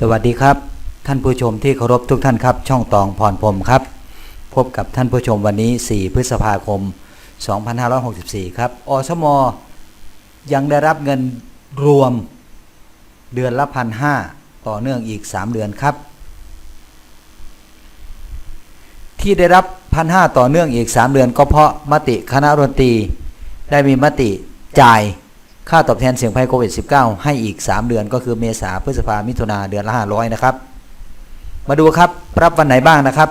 สวัสดีครับ ท่านผู้ชมที่เคารพทุกท่านครับ ช่องตองพรพรมครับ พบกับท่านผู้ชมวันนี้ 4 พฤษภาคม 2564 ครับอสมยังได้รับเงินรวมเดือนละพันห้าต่อเนื่องอีก 3 เดือนครับ ที่ได้รับพันห้าต่อเนื่องอีก 3 เดือนก็เพราะมติคณะรัฐมนตรีได้มีมติจ่าย ค่าตอบแทนเสี่ยงภัยโควิด -19 ให้อีก 3 เดือนก็คือเมษาพฤษภามิถุนาเดือนละ 500 นะครับ มาดูครับ รับวันไหนบ้างนะครับ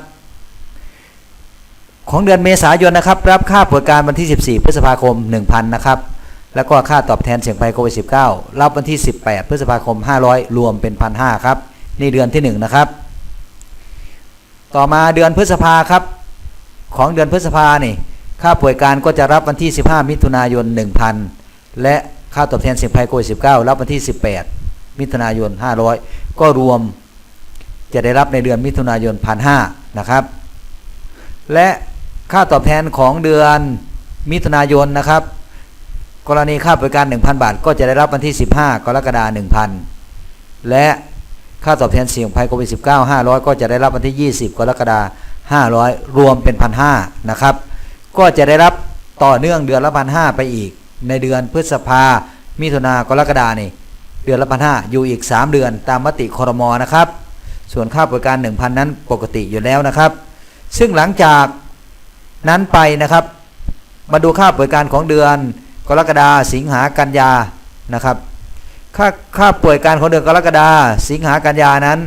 ของเดือนเมษายนนะครับ รับค่าป่วยการวันที่ 14 พฤษภาคม 1,000 นะครับ แล้วก็ค่าตอบแทนเสี่ยงภัยโควิด -19 รับวันที่ 18 พฤษภาคม 500 รวมเป็น 1,500 ครับ นี่เดือนที่ 1 นะครับ ต่อมาเดือนพฤษภาครับ ของเดือนพฤษภานี่ ค่าป่วยการก็จะรับวันที่ 15 มิถุนายน 1,000 และ ค่าตอบแทนเสี่ยงภัยโควิด -19 รับวันที่ 18 มิถุนายน 500 ก็รวมจะได้รับในเดือนมิถุนายน1,500นะครับ และค่าตอบแทนของเดือนมิถุนายนนะครับ กรณีค่าบริการ 1,000 บาท ก็จะได้รับวันที่ 15 กรกฎาคม1,000 และค่าตอบแทนเสี่ยงภัยโควิด -19 500 ก็จะได้รับวันที่ 20 กรกฎาคม500 รวมเป็น 1,500 นะครับ ก็จะได้รับต่อเนื่องเดือนละ 1,500 ไปอีก ในเดือนพฤษภา มิถุนากรกฎานี่ เดือนละ1,500อยู่อีก 3 เดือนตามมติคอรมอนะครับ ส่วนค่าบริการ 1,000 นั้นปกติอยู่แล้วนะครับ ซึ่งหลังจากนั้นไปนะครับ มาดูค่าบริการของเดือนกรกฎาสิงหากันยานะครับค่าค่าป่วยการของเดือนกรกฎาสิงหากันยานั้น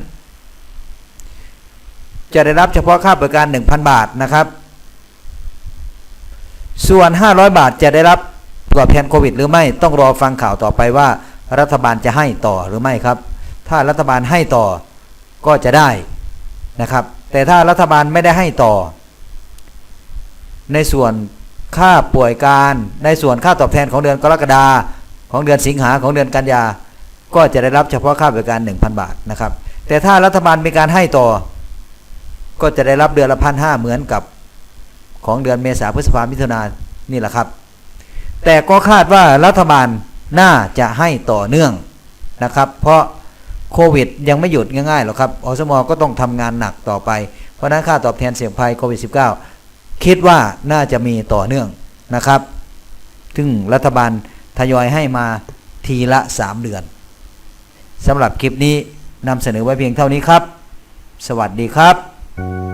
จะได้รับเฉพาะค่าบริการ 1,000 บาทนะครับ ส่วน 500 บาทจะได้รับ ตอบแทนโควิด หรือไม่ต้องรอฟังข่าวต่อไปว่า รัฐบาลจะให้ต่อหรือไม่ครับ ถ้ารัฐบาลให้ต่อก็จะได้นะครับ แต่ถ้ารัฐบาลไม่ได้ให้ต่อ ในส่วนค่าป่วยการในส่วนค่าตอบแทนของเดือนกรกฎาของเดือนสิงหาของเดือนกันยา ก็จะได้รับเฉพาะค่าบริการ 1,000 บาทนะครับ แต่ถ้ารัฐบาลมีการให้ต่อ ก็จะได้รับเดือนละพันห้าเหมือนกับของเดือนเมษาพฤษภามิถุนายนนี่แหละครับ แต่ก็คาดว่ารัฐบาลน่าจะให้ต่อเนื่องนะครับ เพราะโควิดยังไม่หยุดง่ายๆหรอกครับอสมก็ต้องทำงานหนักต่อไป เพราะนั้นค่าตอบแทนเสี่ยงภัยโควิด -19 คิดว่าน่าจะมีต่อเนื่องนะครับ ซึ่งรัฐบาลทยอยให้มาทีละ 3 เดือนสำหรับคลิปนี้นำเสนอไว้เพียงเท่านี้ครับ สวัสดีครับ